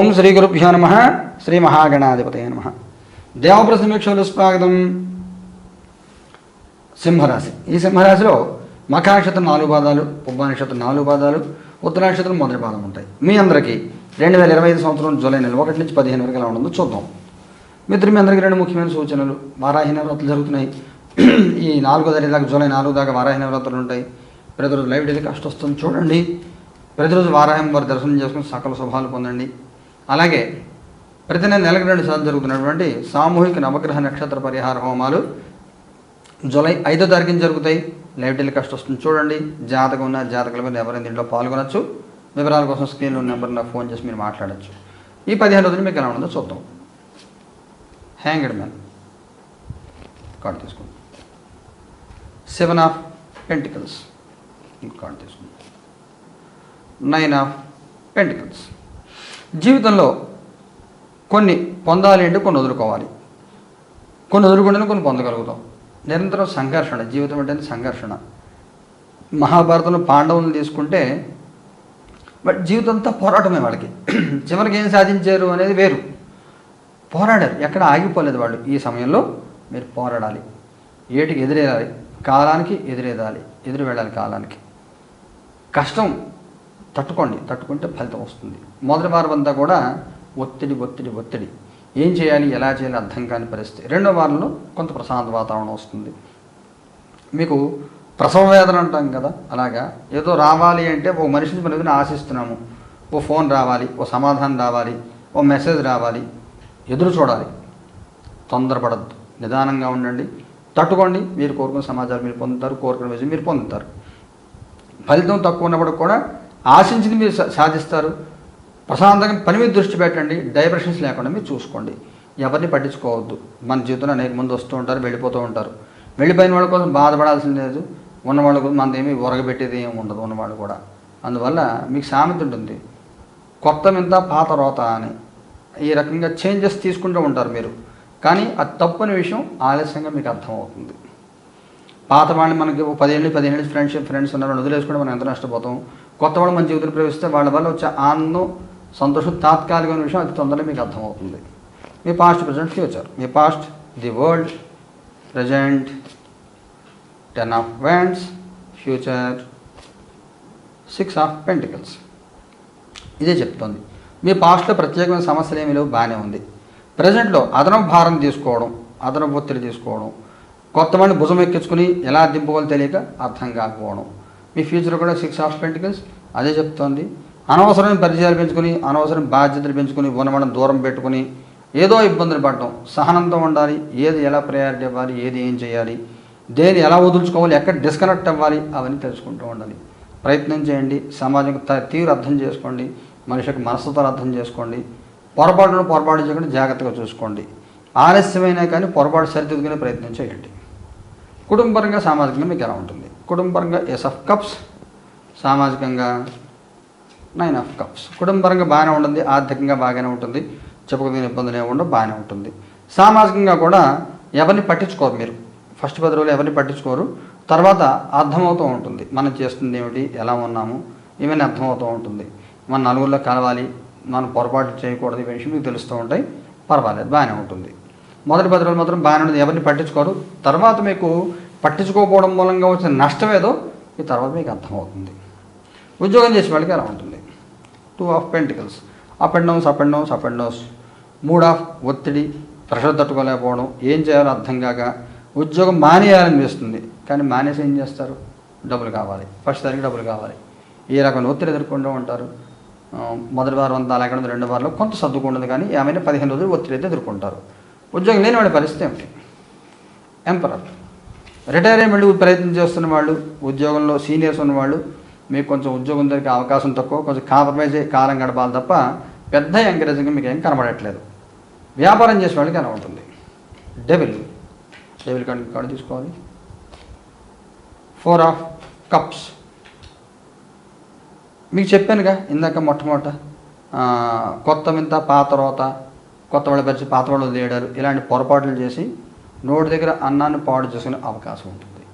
ఓం శ్రీ గురుభ్యో నమ. శ్రీ మహాగణాధిపతయ నమ. దేవప్రసమీక్షలు స్వాగతం. సింహరాశి. ఈ సింహరాశిలో మఖానక్షత్రం నాలుగు పాదాలు పుబ్బా నక్షత్రం నాలుగు పాదాలు ఉత్తరాక్షత్రం మొదటి పాదం ఉంటాయి. మీ అందరికీ రెండు వేల ఇరవై ఐదు సంవత్సరం జూలై నెల ఒకటి నుంచి పదిహేను వరకు ఎలా ఉంటుందో చూద్దాం. మిత్రులు మీ అందరికీ రెండు ముఖ్యమైన సూచనలు. వారాహి నవరాత్రులు జరుగుతున్నాయి. ఈ నాలుగో తారీఖు దాకా జూలై నాలుగు దాకా వారాహి నవరాత్రులు ఉంటాయి. ప్రతిరోజు లైవ్ డైలీ కష్టం వస్తుంది. చూడండి. ప్రతిరోజు వారాహం వారి దర్శనం చేసుకుని సకల శుభాలు పొందండి. అలాగే ప్రతి నెల నెలకు రెండు సార్లు జరుగుతున్నటువంటి సామూహిక నవగ్రహ నక్షత్ర పరిహార హోమాలు జూలై ఐదో తారీఖున జరుగుతాయి. లైవ్ టెలికాస్ట్ వస్తుంది. చూడండి. జాతకం ఉన్న జాతకాల మీద ఎవరైనా దీంట్లో పాల్గొనొచ్చు. వివరాల కోసం స్క్రీన్లో నెంబర్ నాకు ఫోన్ చేసి మీరు మాట్లాడచ్చు. ఈ పదిహేను రోజులు మీకు ఎలా ఉంటుందో చూద్దాం. హ్యాంగడ్ మ్యాన్ కార్డు తీసుకోండి సెవెన్ ఆఫ్ పెంటికల్స్ కార్డు తీసుకోండి నైన్ ఆఫ్ పెంటికల్స్ జీవితంలో కొన్ని పొందాలి అంటే కొన్ని వదులుకోవాలి. కొన్ని వదులుకుంటే కొన్ని పొందగలుగుతాం. నిరంతరం సంఘర్షణ జీవితం అంటే సంఘర్షణ. మహాభారతంలో పాండవులను తీసుకుంటే బట్ జీవితం అంతా పోరాటమే వాళ్ళకి. చివరికి ఏం సాధించారు అనేది వేరు. పోరాడారు. ఎక్కడ ఆగిపోలేదు వాళ్ళు. ఈ సమయంలో మీరు పోరాడాలి. ఏటికి ఎదురేయాలి కాలానికి ఎదురేదాలి ఎదురు వెళ్ళాలి కాలానికి. కష్టం తట్టుకోండి తట్టుకుంటే ఫలితం వస్తుంది. మొదటి వారం అంతా కూడా ఒత్తిడి ఒత్తిడి ఒత్తిడి. ఏం చేయాలి ఎలా చేయాలి అర్థం కాని పరిస్థితి. రెండో వారంలో కొంత ప్రశాంత వాతావరణం వస్తుంది. మీకు ప్రసవ వేదన అంటాం కదా అలాగా? ఏదో రావాలి అంటే ఓ మనిషి నుంచి మనం ఆశిస్తున్నాము. ఓ ఫోన్ రావాలి ఓ సమాధానం రావాలి ఓ మెసేజ్ రావాలి. ఎదురు చూడాలి. తొందరపడద్దు. నిదానంగా ఉండండి. తట్టుకోండి. మీరు కోరుకున్న సమాచారం మీరు పొందుతారు కోరుకున్న విజయం మీరు పొందుతారు. ఫలితం తక్కువ ఉన్నప్పుడు కూడా ఆశించింది మీరు సా- సాధిస్తారు. ప్రశాంతంగా పని మీద దృష్టి పెట్టండి. డైవర్షన్స్ లేకుండా మీరు చూసుకోండి. ఎవరిని పట్టించుకోవద్దు. మన జీవితంలో అనేక మంది వస్తూ ఉంటారు వెళ్ళిపోతూ ఉంటారు. వెళ్ళిపోయిన వాళ్ళ కోసం బాధపడాల్సింది లేదు. ఉన్నవాళ్ళ కోసం మనదేమీ ఉరగబెట్టేది ఏమి ఉండదు ఉన్నవాళ్ళు కూడా. అందువల్ల మీకు సామెత ఉంటుంది. కొత్త వింత పాత రోత అని. ఈ రకంగా చేంజెస్ తీసుకుంటూ ఉంటారు మీరు. కానీ అది తప్పని విషయం ఆలస్యంగా మీకు అర్థమవుతుంది. పాత వాళ్ళని మనకి పదిహేళ్ళు పదేళ్ళు పదిహేను ఫ్రెండ్షిప్ ఫ్రెండ్స్ ఉన్నారు వదిలేసుకుంటే మనం ఎంత నష్టపోతాం? కొత్త వాళ్ళు మన జీవితంలో ప్రవేశిస్తే వాళ్ళ వల్ల వచ్చే ఆనందం సంతోషం తాత్కాలికమైన విషయం అతి తొందరగా మీకు అర్థమవుతుంది. మీ past present future me past the world present ten of wands future six of pentacles ఇదే చెప్తోంది. మీ పాస్ట్లో ప్రత్యేకమైన సమస్యలు ఏమీ లేవు బాగానే ఉంది. ప్రజెంట్లో అదనపు భారం తీసుకోవడం అదనపు ఒత్తిడి తీసుకోవడం కొత్త వాడిని భుజం ఎక్కించుకుని ఎలా దింపుకోవాలో తెలియక అర్థం కాకపోవడం. మీ ఫ్యూచర్ కూడా సిక్స్ ఆఫ్ పెంటికల్స్ అదే చెప్తోంది. అనవసరమైన పరిచయాలు పెంచుకొని అనవసరం బాధ్యతలు పెంచుకొని ఉన్నవాళ్ళని దూరం పెట్టుకుని ఏదో ఇబ్బందులు పడటం. సహనంతో ఉండాలి. ఏది ఎలా ప్రయారిటీ ఇవ్వాలి ఏది ఏం చేయాలి దేని ఎలా వదులుచుకోవాలి ఎక్కడ డిస్కనెక్ట్ అవ్వాలి అవన్నీ తెలుసుకుంటూ ఉండాలి. ప్రయత్నం చేయండి. సమాజం త- తీవ్ర అర్థం చేసుకోండి. మనిషికి మనసుతో అర్థం చేసుకోండి. పొరపాటును పొరపాటు చేయకుండా జాగ్రత్తగా చూసుకోండి. ఆలస్యమైనా కానీ పొరపాటు సరిదిద్దుకునే ప్రయత్నం చేయండి. కుటుంబపరంగా సామాజికంగా మీకు ఎలా ఉంటుంది? కుటుంబపరంగా ఎస్ ఆఫ్ కప్స్ సామాజికంగా నైన్ ఆఫ్ కప్స్ కుటుంబపరంగా బాగానే ఉంటుంది ఆర్థికంగా బాగానే ఉంటుంది చెప్పుకునే ఇబ్బందులు లేకుండా బాగానే ఉంటుంది. సామాజికంగా కూడా ఎవరిని పట్టించుకోరు మీరు. ఫస్ట్ పది రోజులు ఎవరిని పట్టించుకోరు. తర్వాత అర్థమవుతూ ఉంటుంది. మనం చేస్తుంది ఏమిటి ఎలా ఉన్నాము ఇవన్నీ అర్థమవుతూ ఉంటుంది. మన నలుగురిలో కలవాలి మనం పొరపాటు చేయకూడదు ఇవన్నీ విషయం మీకు తెలుస్తూ ఉంటాయి. పర్వాలేదు బాగానే ఉంటుంది. మొదటి పది రోజులు మాత్రం బాగానే ఉంటుంది. ఎవరిని పట్టించుకోరు. తర్వాత మీకు పట్టించుకోకపోవడం మూలంగా వచ్చిన నష్టం ఏదో ఈ తర్వాత మీకు అర్థమవుతుంది. ఉద్యోగం చేసే వాళ్ళకి అలా ఉంటుంది. Two of pentacles up and downs up and downs up and downs mood of ఒత్తిడి ప్రెషర్ తట్టుకోలేకపోవడం ఏం చేయాలో అర్థం కాక ఉద్యోగం మానేయాలనిపిస్తుంది కానీ మానేసి ఏం చేస్తారు? డబ్బులు కావాలి. ఫస్ట్ తారీఖు డబ్బులు కావాలి. ఏ రకమైన ఒత్తిడి ఎదుర్కొంటూ ఉంటారు? మొదటి వారం అంతా అలాగే ఉంటుంది రెండు వారంలో కొంత సర్దుకుంటుంది కానీ ఏమైనా పదిహేను రోజులు ఒత్తిడి అయితే ఎదుర్కొంటారు. ఉద్యోగం లేని వాడి పరిస్థితి ఏమిటి? ఎంపరర్ రిటైర్ అయ్యి మళ్ళీ ప్రయత్నం చేస్తున్న వాళ్ళు ఉద్యోగంలో సీనియర్స్ ఉన్నవాళ్ళు మీకు కొంచెం ఉద్యోగం దొరికే అవకాశం తక్కువ కొంచెం కాంప్రమైజ్ కాలం గడపాలి తప్ప పెద్ద ఎంకరేజింగ్ మీకు ఏం కనబడట్లేదు. వ్యాపారం చేసే వాళ్ళకి కనబడుతుంది డెవిల్ డెవిల్ కార్డు కార్డు తీసుకోవాలి. ఫోర్ ఆఫ్ కప్స్ మీకు చెప్పానుగా ఇందాక మొట్టమొదట కొత్త వింత పాత రోత కొత్త వాళ్ళు పరిచి పాత వాళ్ళు వదిలేయడారు ఇలాంటి పొరపాట్లు చేసి నోటి దగ్గర అన్నాన్ని పాడు చేసుకునే అవకాశం ఉంటుంది.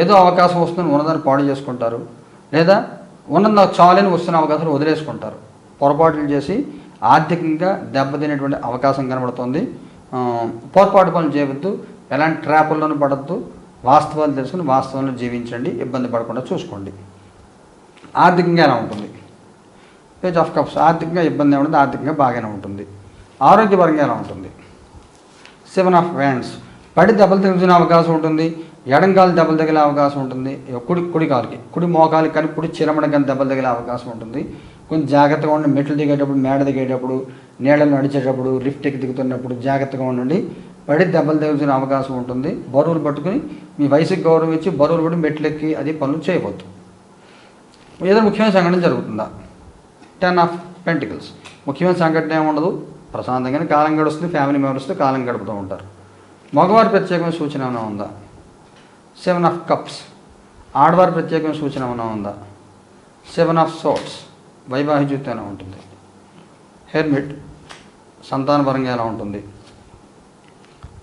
ఏదో అవకాశం వస్తుంది ఉన్నదాన్ని పాడు చేసుకుంటారు. లేదా ఉన్నంత చాలని వస్తున్న అవకాశాలు వదిలేసుకుంటారు. పొరపాట్లు చేసి ఆర్థికంగా దెబ్బతినేటువంటి అవకాశం కనబడుతుంది. పొరపాటు పనులు చేయవద్దు. ఎలాంటి ట్రాపుల్లోనూ పడద్దు. వాస్తవాలు తెలుసుకుని వాస్తవంలో జీవించండి. ఇబ్బంది పడకుండా చూసుకోండి. ఆర్థికంగా ఎలా ఉంటుంది? పేజ్ ఆఫ్ కప్స్ ఆర్థికంగా ఇబ్బంది ఏముంటుంది ఆర్థికంగా బాగానే ఉంటుంది. ఆరోగ్యపరంగా ఎలా ఉంటుంది? సెవెన్ ఆఫ్ వ్యాండ్స్ పడి దెబ్బలు తగిలిన అవకాశం ఉంటుంది ఎడంకాలు దెబ్బలు తగిలే అవకాశం ఉంటుంది కుడి కుడి కాలుకి కుడి మోకాలకి కానీ కుడి చిరమడ కానీ దెబ్బలు తగిలే అవకాశం ఉంటుంది. కొంచెం జాగ్రత్తగా ఉండి మెట్లు దిగేటప్పుడు మేడ దిగేటప్పుడు నీళ్ళలో నడిచేటప్పుడు లిఫ్ట్ ఎక్కి దిగుతున్నప్పుడు జాగ్రత్తగా ఉండండి. పడి దెబ్బలు తగిలిన అవకాశం ఉంటుంది. బరువులు పట్టుకుని మీ వయసుకి గౌరవం ఇచ్చి బరువులు పడి మెట్లు ఎక్కి అది పనులు చేయవద్దు. ఏదైనా ముఖ్యమైన సంఘటన జరుగుతుందా? టెన్ ఆఫ్ పెంటికల్స్ ముఖ్యమైన సంఘటన ఏముండదు ప్రశాంతంగానే కాలం గడుస్తుంది ఫ్యామిలీ మెంబర్స్తో కాలం గడుపుతూ ఉంటారు. మగవారి ప్రత్యేకమైన సూచన ఏమైనా ఉందా? సెవెన్ ఆఫ్ కప్స్ ఆడవారి ప్రత్యేకమైన సూచన ఏమైనా ఉందా? సెవెన్ ఆఫ్ సోట్స్ వైవాహిక ఎలా ఉంటుంది? హెర్మిట్ సంతానపరంగా ఎలా ఉంటుంది?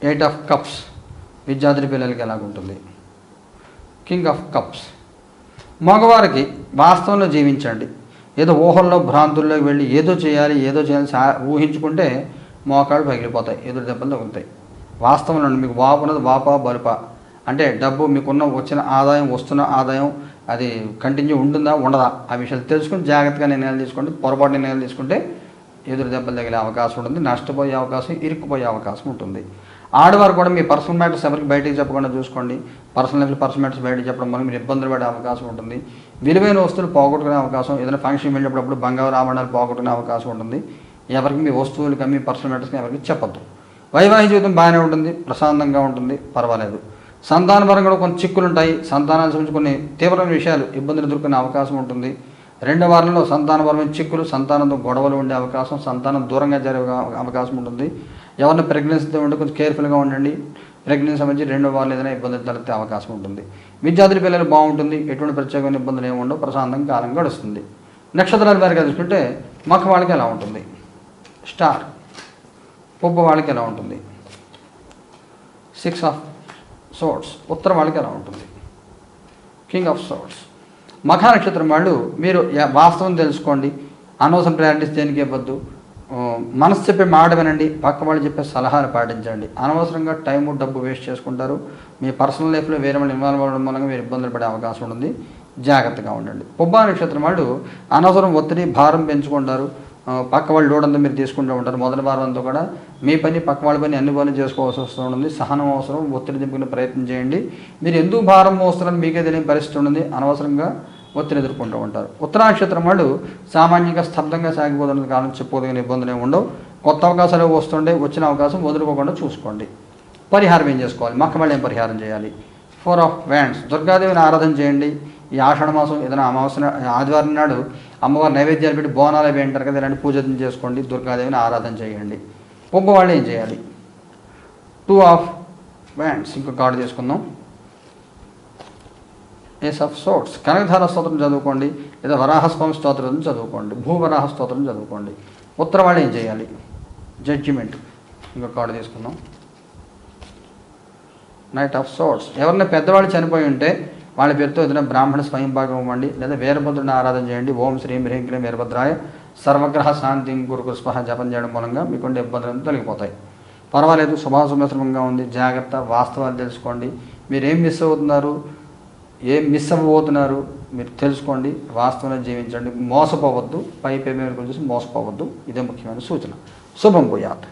ఎయిట్ ఆఫ్ కప్స్ విద్యార్థి పిల్లలకి ఎలాగుంటుంది కింగ్ ఆఫ్ కప్స్ మగవారికి వాస్తవంలో జీవించండి. ఏదో ఊహల్లో భ్రాంతుల్లోకి వెళ్ళి ఏదో చేయాలి ఏదో చేయాలి సా- ఊహించుకుంటే మోకాళ్ళు పగిలిపోతాయి ఎదురు దెబ్బలు తగులుతాయి. వాస్తవంలో మీకు వాపు ఉన్నది వాపా బలుప అంటే డబ్బు మీకున్న వచ్చిన ఆదాయం వస్తున్న ఆదాయం అది కంటిన్యూ ఉంటుందా ఉండదా? ఆ విషయాలు తెలుసుకుని జాగ్రత్తగా నిర్ణయాలు తీసుకోండి పొరపాటు నిర్ణయాలు తీసుకుంటే ఎదురు దెబ్బలు తగిలే అవకాశం ఉంటుంది నష్టపోయే అవకాశం ఇరుక్కుపోయే అవకాశం ఉంటుంది. ఆడవారు కూడా మీ పర్సనల్ మ్యాటర్స్ ఎవరికి బయటికి చెప్పకుండా చూసుకోండి. పర్సనల్ లైఫ్ పర్సనల్ మ్యాటర్స్ బయటికి చెప్పడం వల్ల మీరు ఇబ్బందులు పడే అవకాశం ఉంటుంది. విలువైన వస్తువులు పోగొట్టుకునే అవకాశం ఏదైనా ఫంక్షన్ వెళ్ళినప్పుడు బంగారు ఆభరణాలు పోగొట్టుకునే అవకాశం ఉంటుంది. ఎవరికి మీ వస్తువులు మీ పర్సనల్ మ్యాటర్స్ ఎవరికి చెప్పద్దు. వైవాహిక జీవితం బాగానే ఉంటుంది ప్రశాంతంగా ఉంటుంది పర్వాలేదు. సంతానపరంగా కూడా కొన్ని చిక్కులు ఉంటాయి సంతానానికి సంబంధించి కొన్ని తీవ్రమైన విషయాలు ఇబ్బందులు ఎదుర్కొనే అవకాశం ఉంటుంది. రెండో వారంలో సంతానపరమైన చిక్కులు సంతానంతో గొడవలు ఉండే అవకాశం సంతానం దూరంగా జరిగే అవకాశం ఉంటుంది. ఎవరిని ప్రెగ్నెన్సీతో ఉంటే కొంచెం కేర్ఫుల్గా ఉండండి. ప్రెగ్నెన్సీ సంబంధించి రెండు వారంలో ఏదైనా ఇబ్బందులు తలెత్తే అవకాశం ఉంటుంది. విద్యార్థుల పిల్లలు బాగుంటుంది. ఎటువంటి ప్రత్యేకమైన ఇబ్బందులు ఏమి ఉండవు. ప్రశాంతంగా కాలం గడుస్తుంది. నక్షత్రాల వారిగా చూసుకుంటే మఖ వాళ్ళకి ఎలా ఉంటుంది? స్టార్ పొబ్బ వాళ్ళకి ఎలా ఉంటుంది? సిక్స్ ఆఫ్ సోట్స్ ఉత్తర వాళ్ళకి ఎలా ఉంటుంది? కింగ్ ఆఫ్ సోట్స్ మఖ నక్షత్రం వాళ్ళు మీరు యా- వాస్తవం తెలుసుకోండి. అనవసరం ప్రయారిటీస్ దేనికి ఇవ్వద్దు. మనసు చెప్పే మాట వినండి. పక్క వాళ్ళు చెప్పే సలహాలు పాటించండి. అనవసరంగా టైం డబ్బు వేస్ట్ చేసుకుంటారు. మీ పర్సనల్ లైఫ్లో వేరే వాళ్ళు ఇన్వాల్వ్ అవ్వడం మూలంగా మీరు ఇబ్బందులు పడే అవకాశం ఉంటుంది. జాగ్రత్తగా ఉండండి. పుబ్బా నక్షత్రం వాళ్ళు అనవసరం ఒత్తిడి భారం పెంచుకుంటారు. పక్క వాళ్ళు లోడ్ అంతా మీరు తీసుకుంటూ ఉంటారు. మొదటి వారం అంతా కూడా మీ పని పక్క వాళ్ళ పని అన్ని పనులు చేసుకోవాల్సి వస్తుంది సహనం అవసరం ఒత్తిడి దింపుకునే ప్రయత్నం చేయండి. మీరు ఎందుకు భారం మోస్తారని మీకే తెలియని పరిస్థితి ఉంటుంది. అనవసరంగా ఒత్తిడి ఎదుర్కొంటూ ఉంటారు. ఉత్తర నక్షత్రం వాళ్ళు సామాన్యంగా స్తబ్దంగా సాగిపోతున్న కాలం చెప్పుకోదగిన ఇబ్బందులు ఏమి ఉండవు. కొత్త అవకాశాలు వస్తుండే వచ్చిన అవకాశం వదులుకోకుండా చూసుకోండి. పరిహారం ఏం చేసుకోవాలి? మక్క మళ్ళీ ఏం పరిహారం చేయాలి? ఫోర్ ఆఫ్ వ్యాండ్స్ దుర్గాదేవిని ఆరాధన చేయండి. ఈ ఆషాఢ మాసం ఏదైనా అమావాస్య ఆదివారం నాడు అమ్మవారి నైవేద్యాలు పెట్టి బోనాలు అవి అంటారు కదా ఇలాంటి పూజలు చేసుకోండి దుర్గాదేవిని ఆరాధన చేయండి. పొంగ వాళ్ళు ఏం చేయాలి? టూ ఆఫ్ బ్యాండ్స్ ఇంకో కార్డు తీసుకుందాం. ఏస్ ఆఫ్ సోట్స్ కనకధార స్తోత్రం చదువుకోండి లేదా వరాహస్వామి స్తోత్రం చదువుకోండి భూవరాహ స్తోత్రం చదువుకోండి. ఉత్తర వాళ్ళు ఏం చేయాలి? జడ్జిమెంట్ ఇంకో కార్డు తీసుకుందాం. నైట్ ఆఫ్ సోర్ట్స్ ఎవరైనా పెద్దవాళ్ళు చనిపోయి ఉంటే వాళ్ళ పేరుతో ఏదైనా బ్రాహ్మణ స్వయం భాగం ఇవ్వండి లేదా వీరభద్రుని ఆరాధన చేయండి. ఓం శ్రీం హ్రీం క్రీం వీరభద్రాయ సర్వగ్రహ శాంతి గురుకు స్పహ జపం చేయడం మూలంగా మీకుండే ఇబ్బందులు తొలగిపోతాయి. పర్వాలేదు శుభాశుభశ్రమంగా ఉంది. జాగ్రత్త వాస్తవాలు తెలుసుకోండి. మీరేం మిస్ అవుతున్నారు ఏం మిస్ అవ్వబోతున్నారు మీరు తెలుసుకోండి. వాస్తవంగా జీవించండి. మోసపోవద్దు. పై పేమెంట్ గురించి మోసపోవద్దు. ఇదే ముఖ్యమైన సూచన. శుభం పోయాత్